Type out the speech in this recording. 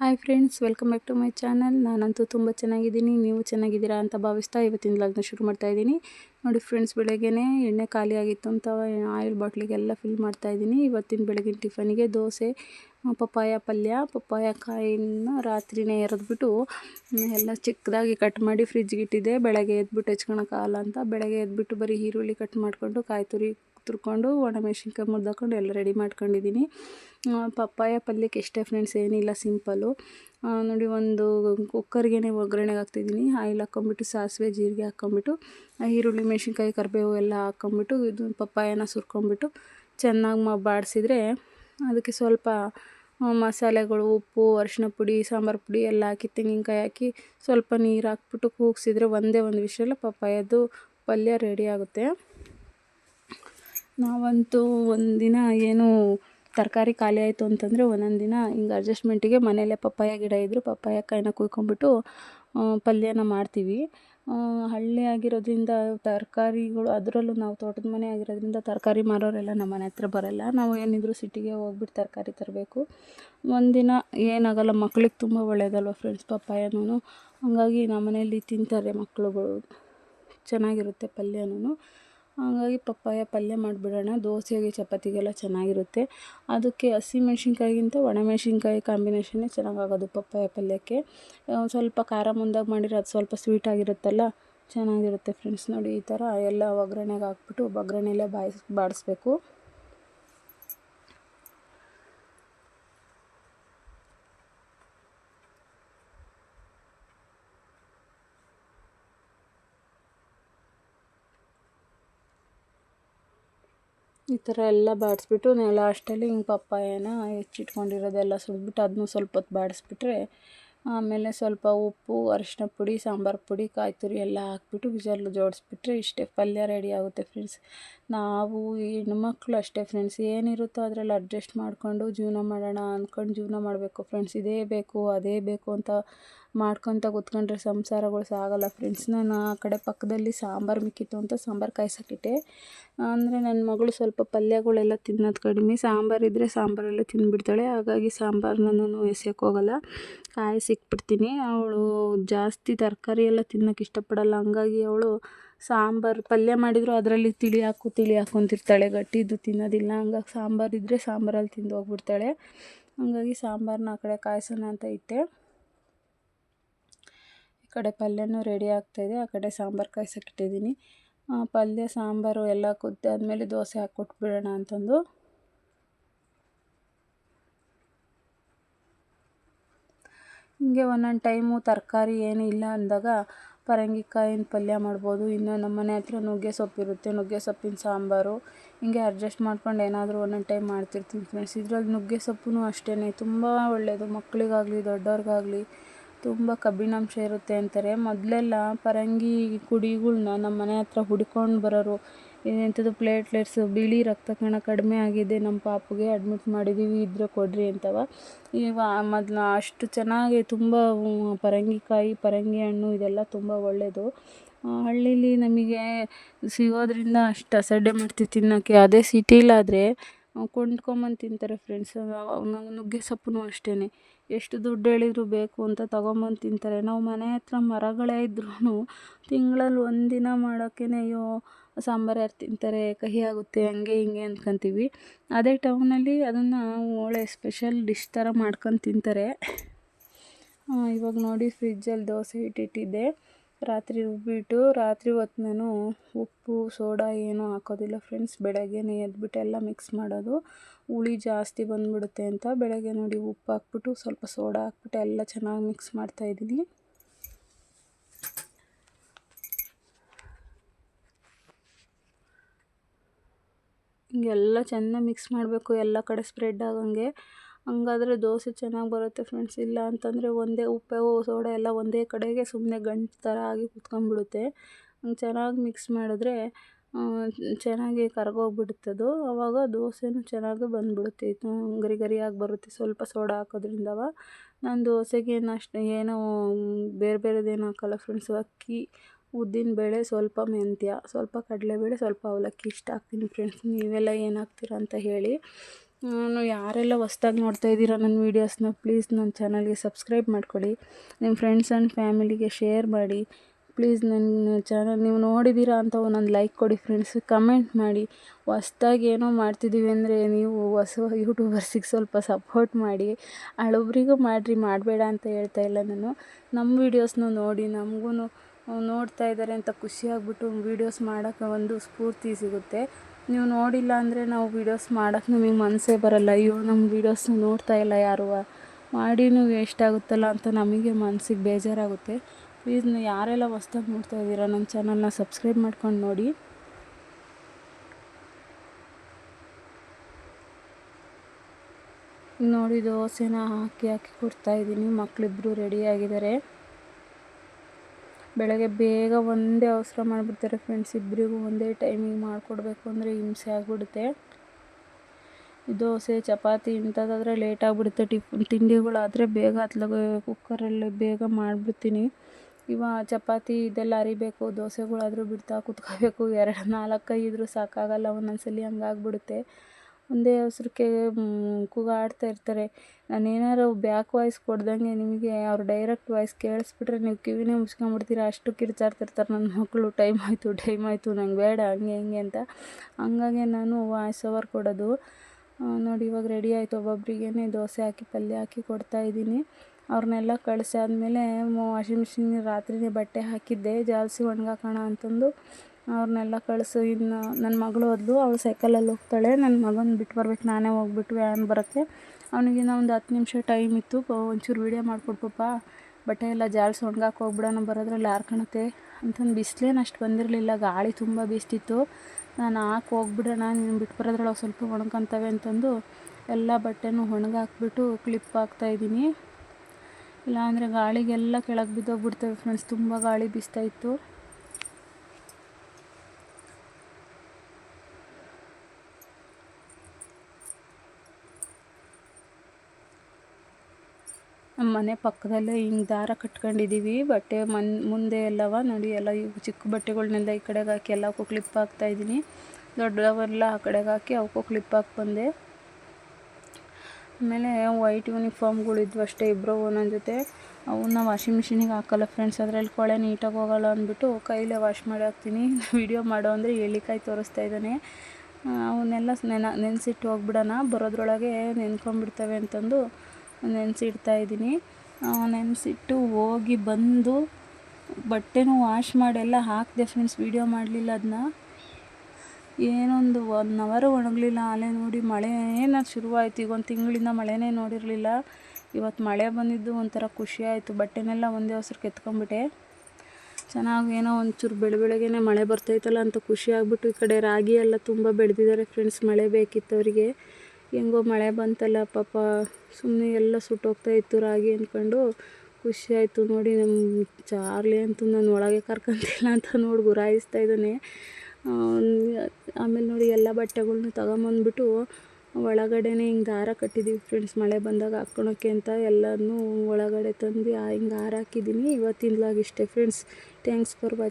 Hi friends, welcome back to my channel. ನಾನಂತೂ ತುಂಬ ಚೆನ್ನಾಗಿದ್ದೀನಿ. ನೀವು ಚೆನ್ನಾಗಿದ್ದೀರಾ ಅಂತ ಭಾವಿಸ್ತಾ ಇವತ್ತಿನ ಲಗ್ನ ಶುರು ಮಾಡ್ತಾ ಇದ್ದೀನಿ. ನೋಡಿ ಫ್ರೆಂಡ್ಸ್, ಬೆಳಗ್ಗೆನೇ ಎಣ್ಣೆ ಖಾಲಿ ಆಗಿತ್ತು ಅಂತ ಆಯಿಲ್ ಬಾಟ್ಲಿಗೆಲ್ಲ ಫಿಲ್ ಮಾಡ್ತಾ ಇದ್ದೀನಿ. ಇವತ್ತಿನ ಬೆಳಗಿನ ಟಿಫನಿಗೆ ದೋಸೆ, ಪಪ್ಪಾಯ ಪಲ್ಯ, ಪಪ್ಪಾಯ ಕಾಯಿನ ರಾತ್ರಿನೇ ಎರೆದ್ಬಿಟ್ಟು ಎಲ್ಲ ಚಿಕ್ಕದಾಗಿ ಕಟ್ ಮಾಡಿ ಫ್ರಿಜ್ಗಿಟ್ಟಿದ್ದೆ ಬೆಳಗ್ಗೆ ಎದ್ಬಿಟ್ಟು ಹೆಚ್ಕೊಳಕ್ಕಾಗಲ್ಲ ಅಂತ. ಬೆಳಗ್ಗೆ ಎದ್ಬಿಟ್ಟು ಬರೀ ಈರುಳ್ಳಿ ಕಟ್ ಮಾಡಿಕೊಂಡು ಕಾಯಿ ತುರಿ ತುರ್ಕೊಂಡು ಒಣಮೆಣ್ಸಿನ್ಕಾಯಿ ಮುರ್ದಾಕೊಂಡು ಎಲ್ಲ ರೆಡಿ ಮಾಡ್ಕೊಂಡಿದ್ದೀನಿ ಪಪ್ಪಾಯ ಪಲ್ಯಕ್ಕೆ ಎಷ್ಟೇ ಫ್ರೆಂಡ್ಸ್ ಏನಿಲ್ಲ ಸಿಂಪಲ್ಲು ನೋಡಿ ಒಂದು ಕುಕ್ಕರ್ಗೆ ಒಗ್ಗರಣೆಗೆ ಹಾಕ್ತಿದ್ದೀನಿ ಆಯಿಲ್ ಹಾಕ್ಕೊಂಬಿಟ್ಟು ಸಾಸಿವೆ, ಜೀರಿಗೆ ಹಾಕ್ಕೊಂಬಿಟ್ಟು ಈರುಳ್ಳಿ, ಮೆಣಸಿನ್ಕಾಯಿ, ಕರಿಬೇವು ಎಲ್ಲ ಹಾಕ್ಕೊಂಬಿಟ್ಟು ಇದು ಪಪ್ಪಾಯನ ಸುರ್ಕೊಂಬಿಟ್ಟು ಚೆನ್ನಾಗಿ ಮ, ಬಾಡಿಸಿದ್ರೆ ಅದಕ್ಕೆ ಸ್ವಲ್ಪ ಮಸಾಲೆಗಳು, ಉಪ್ಪು ಅರಿಶಿನ ಪುಡಿ, ಸಾಂಬಾರು ಪುಡಿ ಎಲ್ಲ ಹಾಕಿ, ತೆಂಗಿನಕಾಯಿ ಹಾಕಿ ಸ್ವಲ್ಪ ನೀರು ಹಾಕ್ಬಿಟ್ಟು ಕೂಗಿಸಿದ್ರೆ ಒಂದೇ ಒಂದು ವಿಷಯಲ್ಲ, ಪಪ್ಪಾಯದ್ದು ಪಲ್ಯ ರೆಡಿ ಆಗುತ್ತೆ. ನಾವಂತೂ ಒಂದಿನ ಏನು ತರಕಾರಿ ಖಾಲಿ ಆಯಿತು ಅಂತಂದರೆ ಒಂದೊಂದು ದಿನ ಹಿಂಗೆ ಅಡ್ಜಸ್ಟ್ಮೆಂಟಿಗೆ ಮನೆಯಲ್ಲೇ ಪಪ್ಪಾಯ ಗಿಡ ಇದ್ದರೂ ಪಪ್ಪಾಯ ಕಾಯಿನ ಕುಯ್ಕೊಂಬಿಟ್ಟು ಪಲ್ಯನ ಮಾಡ್ತೀವಿ. ಹಳ್ಳಿ ಆಗಿರೋದ್ರಿಂದ ತರಕಾರಿಗಳು ಅದರಲ್ಲೂ ನಾವು ತೋಟದ ಮನೆ ಆಗಿರೋದ್ರಿಂದ ತರಕಾರಿ ಮಾರೋರೆಲ್ಲ ನಮ್ಮ ಮನೆ ಹತ್ರ ಬರೋಲ್ಲ. ನಾವು ಏನಿದ್ರು ಸಿಟಿಗೆ ಹೋಗ್ಬಿಟ್ಟು ತರಕಾರಿ ತರಬೇಕು. ಒಂದಿನ ಏನಾಗಲ್ಲ, ಮಕ್ಳಿಗೆ ತುಂಬ ಒಳ್ಳೆಯದಲ್ವ ಫ್ರೆಂಡ್ಸ್ ಪಪ್ಪಾಯನೂ ಹಾಗಾಗಿ ನಮ್ಮ ಮನೆಯಲ್ಲಿ ತಿಂತಾರೆ ಮಕ್ಕಳುಗಳು ಚೆನ್ನಾಗಿರುತ್ತೆ ಪಲ್ಯನೂ ಹಾಗಾಗಿ ಪಪ್ಪಾಯ ಪಲ್ಯ ಮಾಡಿಬಿಡೋಣ. ದೋಸೆಗೆ, ಚಪಾತಿಗೆಲ್ಲ ಚೆನ್ನಾಗಿರುತ್ತೆ. ಅದಕ್ಕೆ ಹಸಿಮೆಣ್ಸಿನ್ಕಾಯಿಗಿಂತ ಒಣಮೆಣ್ಸಿನ್ಕಾಯಿ ಕಾಂಬಿನೇಷನ್ನೇ ಚೆನ್ನಾಗಾಗೋದು ಪಪ್ಪಾಯ ಪಲ್ಯಕ್ಕೆ. ಸ್ವಲ್ಪ ಖಾರ ಮುಂದಾಗಿ ಮಾಡಿದ್ರೆ ಅದು ಸ್ವಲ್ಪ ಸ್ವೀಟಾಗಿರುತ್ತಲ್ಲ ಚೆನ್ನಾಗಿರುತ್ತೆ ಫ್ರೆಂಡ್ಸ್ ನೋಡಿ ಈ ಥರ ಎಲ್ಲ ಒಗ್ಗರಣೆಗೆ ಹಾಕ್ಬಿಟ್ಟು ಒಗ್ಗರಣೆಲ್ಲೇ ಬಾಯಿಸ್, ಬಾಡಿಸ್ಬೇಕು. ಈ ಥರ ಎಲ್ಲ ಬಾಡಿಸ್ಬಿಟ್ಟು ಲಾಸ್ಟಲ್ಲಿ ಹಿಂಗೆ ಪಪ್ಪಾಯನ ಹೆಚ್ಚಿಟ್ಕೊಂಡಿರೋದೆಲ್ಲ ಸುರಿದ್ಬಿಟ್ಟು ಅದನ್ನು ಸ್ವಲ್ಪ ಹೊತ್ತು ಬಾಡಿಸ್ಬಿಟ್ರೆ, ಆಮೇಲೆ ಸ್ವಲ್ಪ ಉಪ್ಪು ಅರಿಶಿನ ಪುಡಿ, ಸಾಂಬಾರು ಪುಡಿ ಕಾಯಿ ತುರಿ ಎಲ್ಲ ಹಾಕ್ಬಿಟ್ಟು ವಿಜಲ್ ಜೋಡಿಸ್ಬಿಟ್ರೆ ಇಷ್ಟೇ ಪಲ್ಯ ರೆಡಿ ಆಗುತ್ತೆ ಫ್ರೆಂಡ್ಸ್ ನಾವು ಹೆಣ್ಮಕ್ಳು ಅಷ್ಟೇ ಫ್ರೆಂಡ್ಸ್ ಏನಿರುತ್ತೋ ಅದರಲ್ಲಿ ಅಡ್ಜಸ್ಟ್ ಮಾಡಿಕೊಂಡು ಜೀವನ ಮಾಡೋಣ ಅಂದ್ಕೊಂಡು ಜೀವನ ಮಾಡಬೇಕು ಫ್ರೆಂಡ್ಸ್ ಇದೇ ಬೇಕು, ಅದೇ ಬೇಕು ಅಂತ ಮಾಡ್ಕೊತ ಕೂತ್ಕೊಂಡ್ರೆ ಸಂಸಾರಗಳು ಸಾಗಲ್ಲ ಫ್ರೆಂಡ್ಸ್ ನಾನು ಆ ಕಡೆ ಪಕ್ಕದಲ್ಲಿ ಸಾಂಬಾರು ಮಿಕ್ಕಿತ್ತು ಅಂತ ಸಾಂಬಾರು ಕಾಯ್ಸೋಕ್ಕಿಟ್ಟೆ. ಅಂದರೆ ನನ್ನ ಮಗಳು ಸ್ವಲ್ಪ ಪಲ್ಯಗಳೆಲ್ಲ ತಿನ್ನೋದು ಕಡಿಮೆ. ಸಾಂಬಾರು ಇದ್ದರೆ ಸಾಂಬಾರಲ್ಲೇ ತಿಂದುಬಿಡ್ತಾಳೆ ಹಾಗಾಗಿ ಸಾಂಬಾರನ್ನ ನಾನು ಎಸೆಯೋಕೆ ಹೋಗಲ್ಲ. ಕಾಯಿ ಸಿಕ್ಬಿಡ್ತೀನಿ. ಅವಳು ಜಾಸ್ತಿ ತರಕಾರಿ ಎಲ್ಲ ತಿನ್ನೋಕೆ ಇಷ್ಟಪಡಲ್ಲ. ಹಂಗಾಗಿ ಅವಳು ಸಾಂಬಾರು ಪಲ್ಯ ಮಾಡಿದರೂ ಅದರಲ್ಲಿ ತಿಳಿ ಹಾಕು ತಿಳಿ ಹಾಕು ಅಂತಿರ್ತಾಳೆ. ಗಟ್ಟಿದ್ದು ತಿನ್ನೋದಿಲ್ಲ. ಹಂಗಾಗಿ ಸಾಂಬಾರು ಇದ್ದರೆ ಸಾಂಬಾರಲ್ಲಿ ತಿಂದು ಹೋಗ್ಬಿಡ್ತಾಳೆ. ಹಂಗಾಗಿ ಸಾಂಬಾರನ್ನ ಆ ಕಡೆ ಕಾಯಿಸೋಣ ಅಂತ ಇಟ್ಟೆ. ಕಡೆ ಪಲ್ಯನೂ ರೆಡಿ ಆಗ್ತಾಯಿದೆ ಆ ಕಡೆ ಸಾಂಬಾರು ಕಾಯ್ಸೋಕೆ ಇಟ್ಟಿದ್ದೀನಿ. ಪಲ್ಯ, ಸಾಂಬಾರು ಎಲ್ಲ ಕುದ್ದಾದ್ಮೇಲೆ ದೋಸೆ ಹಾಕ್ಕೊಟ್ಬಿಡೋಣ ಅಂತಂದು. ಹಿಂಗೆ ಒಂದೊಂದು ಟೈಮು ತರಕಾರಿ ಏನು ಇಲ್ಲ ಅಂದಾಗ ಪರಂಗಿಕಾಯಿನ ಪಲ್ಯ ಮಾಡ್ಬೋದು. ಇನ್ನು ನಮ್ಮ ಮನೆ ಹತ್ರ ನುಗ್ಗೆ ಸೊಪ್ಪಿರುತ್ತೆ ನುಗ್ಗೆ ಸೊಪ್ಪಿನ ಸಾಂಬಾರು. ಹಿಂಗೆ ಅಡ್ಜಸ್ಟ್ ಮಾಡ್ಕೊಂಡು ಏನಾದರೂ ಒಂದೊಂದು ಟೈಮ್ ಮಾಡ್ತಿರ್ತೀನಿ ಫ್ರೆಂಡ್ಸ್ ಇದರಲ್ಲಿ ನುಗ್ಗೆ ಸೊಪ್ಪು ಅಷ್ಟೇ ತುಂಬ ಒಳ್ಳೆಯದು ಮಕ್ಕಳಿಗಾಗಲಿ, ದೊಡ್ಡವ್ರಿಗಾಗಲಿ ತುಂಬ ಕಬ್ಬಿಣಾಂಶ ಇರುತ್ತೆ ಅಂತಾರೆ. ಮೊದಲೆಲ್ಲ ಪರಂಗಿ ಕುಡಿಗಳ್ನ ನಮ್ಮ ಮನೆ ಹತ್ರ ಹುಡ್ಕೊಂಡು ಬರೋರು ಎಂಥದ್ದು ಪ್ಲೇಟ್ಲೆಟ್ಸು ಬಿಳಿ ರಕ್ತ ಕಣ ಕಡಿಮೆ ಆಗಿದೆ, ನಮ್ಮ ಪಾಪುಗೆ ಅಡ್ಮಿಟ್ ಮಾಡಿದ್ದೀವಿ ಇದ್ದರೆ ಕೊಡ್ರಿ ಅಂತವ. ಇವ ಮೊದಲು ಅಷ್ಟು ಚೆನ್ನಾಗಿ ತುಂಬ ಪರಂಗಿಕಾಯಿ ಪರಂಗಿ ಹಣ್ಣು ಇದೆಲ್ಲ ತುಂಬ ಒಳ್ಳೆಯದು ಹಳ್ಳೀಲಿ ನಮಗೆ ಸಿಗೋದ್ರಿಂದ ಅಷ್ಟು ಅಸಡ್ಡೆ ಮಾಡ್ತೀವಿ ತಿನ್ನೋಕ್ಕೆ. ಅದೇ ಸಿಟಿಲಾದರೆ ಕೊಂಡ್ಕೊಂಬಂದು ತಿಂತಾರೆ ಫ್ರೆಂಡ್ಸ್ ನುಗ್ಗೆ ಸೊಪ್ಪು ಅಷ್ಟೇ ಎಷ್ಟು ದುಡ್ಡು ಹೇಳಿದ್ರು ಬೇಕು ಅಂತ ತೊಗೊಂಬಂದು ತಿಂತಾರೆ. ನಾವು ಮನೆ ಹತ್ರ ಮರಗಳೇ ಇದ್ರೂ ತಿಂಗಳಲ್ಲಿ ಒಂದಿನ ಮಾಡೋಕ್ಕೇ ಅಯ್ಯೋ, ಸಾಂಬಾರು ಯಾರು ತಿಂತಾರೆ, ಕಹಿ ಆಗುತ್ತೆ, ಹಂಗೆ ಹಿಂಗೆ ಅಂದ್ಕೊಂತೀವಿ ಅದೇ ಟೌನಲ್ಲಿ ಅದನ್ನು ಒಳ್ಳೆ ಸ್ಪೆಷಲ್ ಡಿಶ್ ಥರ ಮಾಡ್ಕೊಂಡು ತಿಂತಾರೆ. ಇವಾಗ ನೋಡಿ ಫ್ರಿಜ್ಜಲ್ಲಿ ದೋಸೆ ಇಟ್ಟಿಟ್ಟಿದ್ದೆ ರಾತ್ರಿ ರುಬ್ಬಿಟ್ಟು ರಾತ್ರಿ ಹೊತ್ತು ಉಪ್ಪು, ಸೋಡಾ ಏನೂ ಹಾಕೋದಿಲ್ಲ ಫ್ರೆಂಡ್ಸ್ ಬೆಳಗ್ಗೆನೇ ಎದ್ಬಿಟ್ಟು ಎಲ್ಲ ಮಿಕ್ಸ್ ಮಾಡೋದು. ಹುಳಿ ಜಾಸ್ತಿ ಬಂದುಬಿಡುತ್ತೆ ಅಂತ ಬೆಳಗ್ಗೆ ನೋಡಿ ಉಪ್ಪು ಹಾಕ್ಬಿಟ್ಟು, ಸ್ವಲ್ಪ ಸೋಡಾ ಹಾಕ್ಬಿಟ್ಟು ಎಲ್ಲ ಚೆನ್ನಾಗಿ ಮಿಕ್ಸ್ ಮಾಡ್ತಾಯಿದ್ದೀನಿ ಹಿಂಗೆಲ್ಲ ಚೆನ್ನಾಗಿ ಮಿಕ್ಸ್ ಮಾಡಬೇಕು. ಎಲ್ಲ ಕಡೆ ಸ್ಪ್ರೆಡ್ ಆಗೋಂಗೆ. ಹಂಗಾದ್ರೆ ದೋಸೆ ಚೆನ್ನಾಗಿ ಬರುತ್ತೆ ಫ್ರೆಂಡ್ಸ್ ಇಲ್ಲ ಅಂತಂದರೆ ಒಂದೇ ಉಪ್ಪು, ಸೋಡಾ ಎಲ್ಲ ಒಂದೇ ಕಡೆಗೆ ಸುಮ್ಮನೆ ಗಂಟು ಥರ ಆಗಿ ಕುತ್ಕೊಂಡ್ಬಿಡುತ್ತೆ. ಹಂಗೆ ಚೆನ್ನಾಗಿ ಮಿಕ್ಸ್ ಮಾಡಿದ್ರೆ ಚೆನ್ನಾಗಿ ಕರ್ಗೋಗ್ಬಿಡುತ್ತದು ಆವಾಗ ದೋಸೆನೂ ಚೆನ್ನಾಗಿ ಬಂದುಬಿಡುತ್ತೆ. ಗರಿ ಗರಿಯಾಗಿ ಬರುತ್ತೆ. ಸ್ವಲ್ಪ ಸೋಡಾ ಹಾಕೋದ್ರಿಂದ ನಾನು ದೋಸೆಗೆ ಏನು ಅಷ್ಟು, ಏನೋ ಬೇರೆ ಬೇರೆದೇನು ಹಾಕಲ್ಲ ಫ್ರೆಂಡ್ಸ್ ಅಕ್ಕಿ ಉದ್ದಿನಬೇಳೆ ಸ್ವಲ್ಪ ಮೆಂತ್ಯ, ಸ್ವಲ್ಪ ಕಡಲೆಬೇಳೆ, ಸ್ವಲ್ಪ ಅವಲಕ್ಕಿ ಇಷ್ಟ ಹಾಕ್ತೀನಿ ಫ್ರೆಂಡ್ಸ್ ನೀವೆಲ್ಲ ಏನು ಹಾಕ್ತೀರ ಅಂತ ಹೇಳಿ. ಯಾರೆಲ್ಲ ಹೊಸ್ದಾಗಿ ನೋಡ್ತಾ ಇದ್ದೀರಾ ನನ್ನ ವೀಡಿಯೋಸ್ನ ಪ್ಲೀಸ್ ನನ್ನ ಚಾನಲ್ಗೆ ಸಬ್ಸ್ಕ್ರೈಬ್ ಮಾಡ್ಕೊಳ್ಳಿ. ನಿಮ್ಮ ಫ್ರೆಂಡ್ಸ್ ಆ್ಯಂಡ್ ಫ್ಯಾಮಿಲಿಗೆ ಶೇರ್ ಮಾಡಿ. ಪ್ಲೀಸ್ ನನ್ನ ಚಾನಲ್ ನೀವು ನೋಡಿದ್ದೀರಾ ಅಂತ ಒಂದೊಂದು ಲೈಕ್ ಕೊಡಿ ಫ್ರೆಂಡ್ಸ್ ಕಮೆಂಟ್ ಮಾಡಿ. ಹೊಸ್ದಾಗಿ ಏನೋ ಮಾಡ್ತಿದ್ದೀವಿ ಅಂದರೆ ನೀವು ಹೊಸ ಯೂಟ್ಯೂಬರ್ಸಿಗೆ ಸ್ವಲ್ಪ ಸಪೋರ್ಟ್ ಮಾಡಿ. ಅಳೊಬ್ರಿಗೂ ಮಾಡಿರಿ, ಮಾಡಬೇಡ ಅಂತ ಹೇಳ್ತಾ ಇಲ್ಲ ನಾನು. ನಮ್ಮ ವೀಡಿಯೋಸ್ನ ನೋಡಿ ನಮಗೂ ನೋಡ್ತಾ ಇದ್ದಾರೆ ಅಂತ ಖುಷಿಯಾಗ್ಬಿಟ್ಟು ವೀಡಿಯೋಸ್ ಮಾಡೋಕ್ಕೆ ಒಂದು ಸ್ಫೂರ್ತಿ ಸಿಗುತ್ತೆ. ನೀವು ನೋಡಿಲ್ಲ ಅಂದರೆ ನಾವು ವೀಡಿಯೋಸ್ ಮಾಡೋಕ್ಕೆ ನಮಗೆ ಮನಸ್ಸೇ ಬರಲ್ಲ. ಅಯ್ಯೋ, ನಮ್ಮ ವೀಡಿಯೋಸ್ ನೋಡ್ತಾ ಇಲ್ಲ ಯಾರು? ಮಾಡಿನೂ ವೇಸ್ಟ್ ಆಗುತ್ತಲ್ಲ ಅಂತ ನಮಗೆ ಮನಸ್ಸಿಗೆ ಬೇಜಾರಾಗುತ್ತೆ. ಪ್ಲೀಸ್ ಯಾರೆಲ್ಲ ಹೊಸ್ದಾಗಿ ನೋಡ್ತಾ ಇದ್ದೀರಾ ನಮ್ಮ ಚಾನಲ್ನ ಸಬ್ಸ್ಕ್ರೈಬ್ ಮಾಡ್ಕೊಂಡು ನೋಡಿ. ನೋಡಿ, ದೋಸೆನ ಹಾಕಿ ಹಾಕಿ ಕೊಡ್ತಾಯಿದ್ದೀನಿ ಮಕ್ಕಳಿಬ್ರು ರೆಡಿಯಾಗಿದ್ದಾರೆ ಬೆಳಗ್ಗೆ ಬೇಗ ಒಂದೇ ಅವಸರ ಮಾಡಿಬಿಡ್ತಾರೆ ಫ್ರೆಂಡ್ಸ್ ಇಬ್ಬರಿಗೂ ಒಂದೇ ಟೈಮಿಗೆ ಮಾಡಿಕೊಡ್ಬೇಕು ಅಂದರೆ ಹಿಂಸೆ ಆಗಿಬಿಡುತ್ತೆ. ದೋಸೆ ಚಪಾತಿ ಇಂಥದ್ದಾದರೆ ಲೇಟ್ ಆಗಿಬಿಡುತ್ತೆ ಟಿಫನ್ ತಿಂಡಿಗಳಾದರೆ ಬೇಗ ಹತ್ಲಾಗ ಕುಕ್ಕರಲ್ಲಿ ಬೇಗ ಮಾಡಿಬಿಡ್ತೀನಿ. ಇವಾಗ ಚಪಾತಿ ಇದೆಲ್ಲ ಅರಿಬೇಕು, ದೋಸೆಗಳಾದರೂ ಬಿಡ್ತಾ ಕುತ್ಕೋಬೇಕು, ಎರಡು ನಾಲ್ಕು ಇದ್ದರೂ ಸಾಕಾಗಲ್ಲ ಒಂದೊಂದು ಸಲ ಹಂಗಾಗ್ಬಿಡುತ್ತೆ. ಒಂದೇ ಅವಸರಕ್ಕೆ ಕೂಗಾಡ್ತಾ ಇರ್ತಾರೆ. ನಾನು ಏನಾರು ಬ್ಯಾಕ್ ವಾಯ್ಸ್ ಕೊಡ್ದಂಗೆ ನಿಮಗೆ ಅವ್ರು ಡೈರೆಕ್ಟ್ ವಾಯ್ಸ್ ಕೇಳಿಸ್ಬಿಟ್ರೆ ನೀವು ಕಿವಿನೇ ಮುಚ್ಕೊಂಬಿಡ್ತೀರ? ಅಷ್ಟು ಕಿರ್ಚಾಡ್ತಿರ್ತಾರೆ ನನ್ನ ಮಕ್ಕಳು. ಟೈಮ್ ಆಯಿತು ಟೈಮ್ ಆಯಿತು, ನಂಗೆ ಬೇಡ, ಹಂಗೆ, ಹಿಂಗೆ ಅಂತ. ಹಂಗಾಗೆ ನಾನು ವಾಯ್ಸ್ ಓವರ್ ಕೊಡೋದು. ನೋಡಿ, ಇವಾಗ ರೆಡಿ ಆಯಿತು. ಒಬ್ಬೊಬ್ರಿಗೇ ದೋಸೆ ಹಾಕಿ, ಪಲ್ಯ ಹಾಕಿ ಕೊಡ್ತಾ ಇದ್ದೀನಿ. ಅವ್ರನ್ನೆಲ್ಲ ಕಳಿಸಾದ್ಮೇಲೆ ವಾಷಿಂಗ್ ಮಿಷಿನ್ ರಾತ್ರಿನೇ ಬಟ್ಟೆ ಹಾಕಿದ್ದೆ. ಜಾಲಿಸಿ ಒಣಗಾಕೋಣ ಅಂತಂದು. ಅವ್ರನ್ನೆಲ್ಲ ಕಳಿಸು, ಇನ್ನು ನನ್ನ ಮಗಳು ಹೋದ್ಲು, ಅವಳು ಸೈಕಲಲ್ಲಿ ಹೋಗ್ತಾಳೆ ನನ್ನ ಮಗನ ಬಿಟ್ಟು ಬರ್ಬೇಕು, ನಾನೇ ಹೋಗ್ಬಿಟ್ಟು ವ್ಯಾನ್ ಬರುತ್ತೆ ಅವನಿಗಿನ್ನ ಒಂದು ಹತ್ತು ನಿಮಿಷ ಟೈಮ್ ಇತ್ತು ಒಂಚೂರು ವೀಡಿಯೋ ಮಾಡಿಕೊಡು ಬಟ್ಟೆ ಎಲ್ಲ ಜಾಲ್ಸಿ ಒಣ್ಗಾಕಿ ಹೋಗ್ಬಿಡೋಣ ಬರೋದ್ರಲ್ಲಿ ಆರ್ಕೊಳತ್ತೆ ಅಂತಂದು ಬಿಸಿಲೇನು ಅಷ್ಟು ಬಂದಿರಲಿಲ್ಲ, ಗಾಳಿ ತುಂಬ ಬೀಸ್ತಿತ್ತು. ನಾನು ಹಾಕಿ ಹೋಗ್ಬಿಡೋಣ, ನೀನು ಬಿಟ್ಟು ಬರೋದ್ರೊಳಗೆ ಸ್ವಲ್ಪ ಒಣಕಂತವೆ ಅಂತಂದು ಎಲ್ಲ ಬಟ್ಟೆನೂ ಒಣಗಾಕ್ಬಿಟ್ಟು ಕ್ಲಿಪ್ ಹಾಕ್ತಾಯಿದ್ದೀನಿ ಇಲ್ಲಾಂದರೆ ಗಾಳಿಗೆಲ್ಲ ಕೆಳಗೆ ಬಿದ್ದೋಗ್ಬಿಡ್ತವೆ ಫ್ರೆಂಡ್ಸ್ ತುಂಬ ಗಾಳಿ ಬೀಸ್ತಾಯಿತ್ತು ನಮ್ಮ ಮನೆ ಪಕ್ಕದಲ್ಲೇ ಹಿಂಗೆ ದಾರ ಕಟ್ಕೊಂಡಿದ್ದೀವಿ ಬಟ್ಟೆ ಮನ್, ಮುಂದೆ ಎಲ್ಲವ ನೋಡಿ ಎಲ್ಲ ಇವು ಚಿಕ್ಕ ಬಟ್ಟೆಗಳ್ನೆಲ್ಲ ಈ ಕಡೆಗೆ ಹಾಕಿ ಎಲ್ಲಕ್ಕೂ ಕ್ಲಿಪ್ ಹಾಕ್ತಾಯಿದ್ದೀನಿ ದೊಡ್ಡವೆಲ್ಲ ಆ ಕಡೆಗೆ ಹಾಕಿ ಅವಕ್ಕೂ ಕ್ಲಿಪ್ ಹಾಕಿ ಬಂದೆ. ಆಮೇಲೆ ವೈಟ್ ಯೂನಿಫಾರ್ಮ್ಗಳಿದ್ವು ಅಷ್ಟೇ ಇಬ್ಬರು ಒಂದೊಂದು ಜೊತೆ. ಅವನ್ನ ವಾಷಿಂಗ್ ಮಿಷಿನಿಗೆ ಹಾಕಲ್ಲ ಫ್ರೆಂಡ್ಸ್ ಅದರಲ್ಲಿ ಕೊಳೆ ನೀಟಾಗಿ ಹೋಗಲ್ಲ ಅಂದ್ಬಿಟ್ಟು ಕೈಲೇ ವಾಶ್ ಮಾಡಿ ಹಾಕ್ತೀನಿ. ವೀಡಿಯೋ ಮಾಡೋ ಅಂದರೆ ಎಳ್ಳಿಕಾಯಿ ತೋರಿಸ್ತಾ ಇದ್ದಾನೆ. ಅವನ್ನೆಲ್ಲ ನೆನ, ನೆನೆಸಿಟ್ಟು ಹೋಗ್ಬಿಡೋಣ, ಬರೋದ್ರೊಳಗೆ ನೆನ್ಕೊಂಬಿಡ್ತವೆ ಅಂತಂದು ನೆನೆಸಿಡ್ತಾ ಇದ್ದೀನಿ. ನೆನೆಸಿಟ್ಟು ಹೋಗಿ ಬಂದು ಬಟ್ಟೆನೂ ವಾಶ್ ಮಾಡೆಲ್ಲ ಹಾಕಿದೆ ಫ್ರೆಂಡ್ಸ್ ವೀಡಿಯೋ ಮಾಡಲಿಲ್ಲ ಅದನ್ನ ಏನೊಂದು ಒನ್ ಅವರು ಒಣಗಲಿಲ್ಲ ಅಲ್ಲೇ ನೋಡಿ ಮಳೆ ಏನಾದ್ರು ಶುರುವಾಯ್ತು. ಈಗ ಒಂದು ತಿಂಗಳಿಂದ ಮಳೆನೇ ನೋಡಿರಲಿಲ್ಲ. ಇವತ್ತು ಮಳೆ ಬಂದಿದ್ದು ಒಂಥರ ಖುಷಿ ಆಯಿತು. ಬಟ್ಟೆನೆಲ್ಲ ಒಂದೇ ಹೊಸರು ಕೆತ್ಕೊಂಬಿಟ್ಟೆ ಚೆನ್ನಾಗಿ ಏನೋ ಒಂಚೂರು ಬೆಳೆ ಬೆಳಗ್ಗೆನೇ ಮಳೆ ಬರ್ತೈತಲ್ಲ ಅಂತ ಖುಷಿ ಆಗ್ಬಿಟ್ಟು ಈ ಕಡೆ ರಾಗಿ ಎಲ್ಲ ತುಂಬ ಬೆಳೆದಿದ್ದಾರೆ ಫ್ರೆಂಡ್ಸ್ ಮಳೆ ಬೇಕಿತ್ತು ಅವರಿಗೆ. ಹೆಂಗೋ ಮಳೆ ಬಂತಲ್ಲ ಪಾಪ. ಸುಮ್ಮನೆ ಎಲ್ಲ ಸುಟ್ಟೋಗ್ತಾಯಿತ್ತು ರಾಗಿ ಅಂದ್ಕೊಂಡು. ಖುಷಿ ಆಯಿತು ನೋಡಿ ನಮ್ಮ ಚಾರ್ಲಿ ಅಂತೂ ನಾನು ಒಳಗೆ ಕರ್ಕೊಂತಿಲ್ಲ ಅಂತ ನೋಡಿ ಗುರಾಯಿಸ್ತಾ ಇದ್ದಾನೆ. ಆಮೇಲೆ ನೋಡಿ ಎಲ್ಲ ಬಟ್ಟೆಗಳ್ನ ತಗೊಂಬಂದ್ಬಿಟ್ಟು ಒಳಗಡೆನೇ ಹಿಂಗೆ ದಾರ ಕಟ್ಟಿದ್ದೀವಿ ಫ್ರೆಂಡ್ಸ್. ಮಳೆ ಬಂದಾಗ ಹಾಕ್ಕೊಳಕ್ಕೆ ಅಂತ ಎಲ್ಲನೂ ಒಳಗಡೆ ತಂದು ಹಿಂಗೆ ಹಾರ ಹಾಕಿದ್ದೀನಿ. ಇವತ್ತಿನ ಇಷ್ಟೇ ಫ್ರೆಂಡ್ಸ್. Thanks for watching